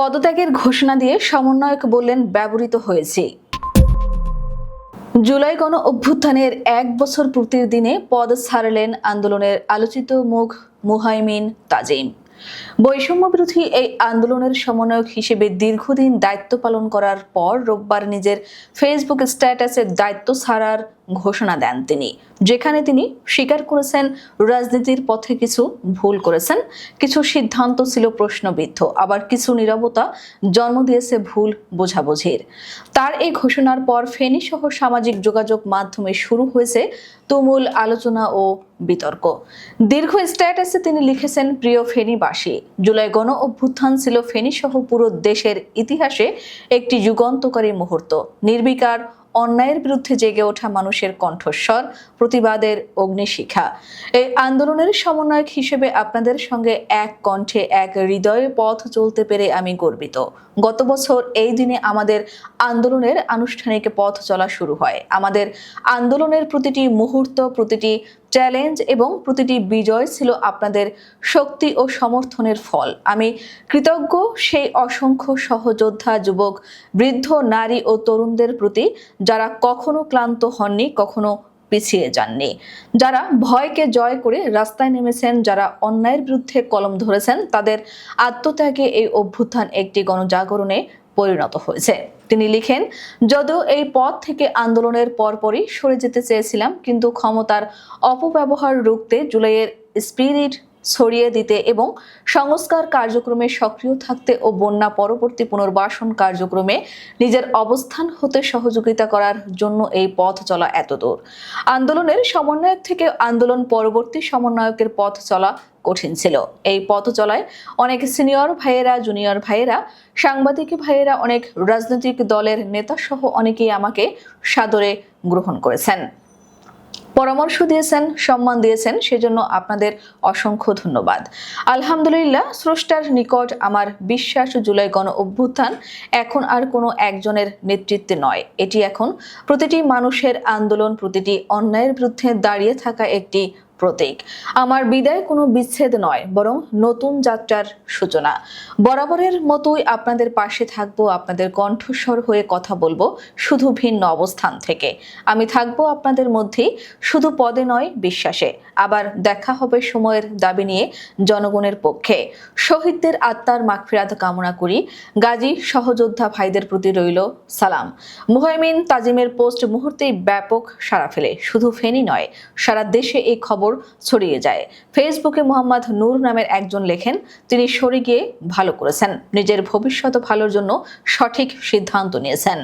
পদত্যাগের ঘোষণা দিয়ে সমন্বয়ক বললেন, ব্যবহৃত হয়েছে। জুলাই গণ অভ্যুত্থানের এক বছর পূর্তির দিনে পদ ছাড়লেন আন্দোলনের আলোচিত মুখ মুহাইমিন তাজিম। বৈষম্য বিরোধী এই আন্দোলনের সমন্বয়ক হিসেবে দীর্ঘদিন দায়িত্ব পালন করার পর রোববার নিজের ফেসবুক স্ট্যাটাসে দায়িত্ব ছাড়ার ঘোষণা দেন তিনি, যেখানে তিনি স্বীকার করেছেন রাজনীতির পথে কিছু ভুল করেছেন, কিছু সিদ্ধান্ত ছিল প্রশ্নবিদ্ধ, আবার কিছু নিরবতা জন্ম দিয়েছে ভুল বোঝাবুঝির। তার এই ঘোষণার পর ফেনী সহ সামাজিক যোগাযোগ মাধ্যমে শুরু হয়েছে তুমুল আলোচনা ও বিতর্ক। দীর্ঘ স্ট্যাটাসে তিনি লিখেছেন, প্রিয় ফেনীবাসী জুলাই গণ অভ্যুত্থান ছিল ফেনী সহ পুরো দেশের ইতিহাসে একটি যুগান্তকারী মুহূর্ত। নির্বিকার, অন্যায়ের বিরুদ্ধে জেগে ওঠা মানুষের কণ্ঠস্বর, প্রতিবাদের অগ্নিশিখা। এই আন্দোলনের সমন্বয়ক হিসেবে আপনাদের সঙ্গে এক কণ্ঠে এক হৃদয়ে পথ চলতে পেরে আমি গর্বিত। গত বছর এই দিনে আমাদের আন্দোলনের আনুষ্ঠানিক পথ চলা শুরু হয়। আমাদের আন্দোলনের প্রতিটি মুহূর্ত, প্রতিটি চ্যালেঞ্জ এবং প্রতিটি বিজয় ছিল আপনাদের শক্তি ও সমর্থনের ফল। আমি কৃতজ্ঞ সেই অসংখ্য সহযোদ্ধা, যুবক, বৃদ্ধ, নারী ও তরুণদের প্রতি যারা কখনো ক্লান্ত হননি, কখনো পিছিয়ে যাননি। যারা ভয়কে জয় করে রাস্তায় নেমেছেন, যারা অন্যায়ের বিরুদ্ধে কলম ধরেছেন, তাদের আত্মত্যাগে এই অভ্যুত্থান একটি গণজাগরণে পরিণত হয়েছে। তিনি লিখেন, যদিও এই পথ থেকে আন্দোলনের পরপরই সরে যেতে চেয়েছিলাম, কিন্তু ক্ষমতার অপব্যবহার রুখতে জুলাইয়ের স্পিরিট ছড়িয়ে দিতে এবং সংস্কার কার্যক্রমে সক্রিয় থাকতে ও বন্যা পরবর্তী পুনর্বাসন কার্যক্রমে নিজের অবস্থান হতে সহযোগিতা করার জন্য এই পথ চলা এত দূর আন্দোলনের সমন্বয়ক থেকে আন্দোলন পরবর্তী সমন্বয়কের পথ চলা কঠিন ছিল। এই পথ চলায় অনেক সিনিয়র ভাইয়েরা, জুনিয়র ভাইয়েরা, সাংবাদিক ভাইয়েরা, অনেক রাজনৈতিক দলের নেতা সহ অনেকেই আমাকে সাদরে গ্রহণ করেছেন। পরামর্শ দিয়েছেন, সম্মান দিয়েছেন, সেজন্য আপনাদের অসংখ্য ধন্যবাদ। আলহামদুলিল্লাহ, স্রষ্টার নিকট আমার বিশ্বাস জুলাই গণ অভ্যুত্থান এখন আর কোনো একজনের নেতৃত্বে নয়। এটি এখন প্রতিটি মানুষের আন্দোলন, প্রতিটি অন্যায়ের বিরুদ্ধে দাঁড়িয়ে থাকা একটি প্রতীক। আমার বিদায় কোনো বিচ্ছেদ নয়, বরং নতুন যাত্রার সূচনা। বরাবরের মতোই আপনাদের পাশে থাকব, আপনাদের কণ্ঠস্বর হয়ে কথা বলব শুধু ভিন্ন অবস্থান থেকে। আমি থাকব আপনাদের মধ্যেই, শুধু পদে নয়, বিশ্বাসে। আবার দেখা হবে সময়ের দাবি নিয়ে জনগণের পক্ষে। শহীদদের আত্মার মাগফিরাত কামনা করি। গাজী সহযোদ্ধা ভাইদের প্রতি রইল সালাম। মুহাইমিন তাজিমের পোস্ট মুহূর্তেই ব্যাপক সাড়া ফেলে। শুধু ফেনী নয়, সারা দেশে এই খবর ছড়িয়ে যায়। ফেসবুকে মোহাম্মদ নূর নামের একজন লেখেন, তিনি সরে গিয়ে ভালো করেছেন। নিজের ভবিষ্যৎ ভালোর জন্য সঠিক সিদ্ধান্ত নিয়েছেন।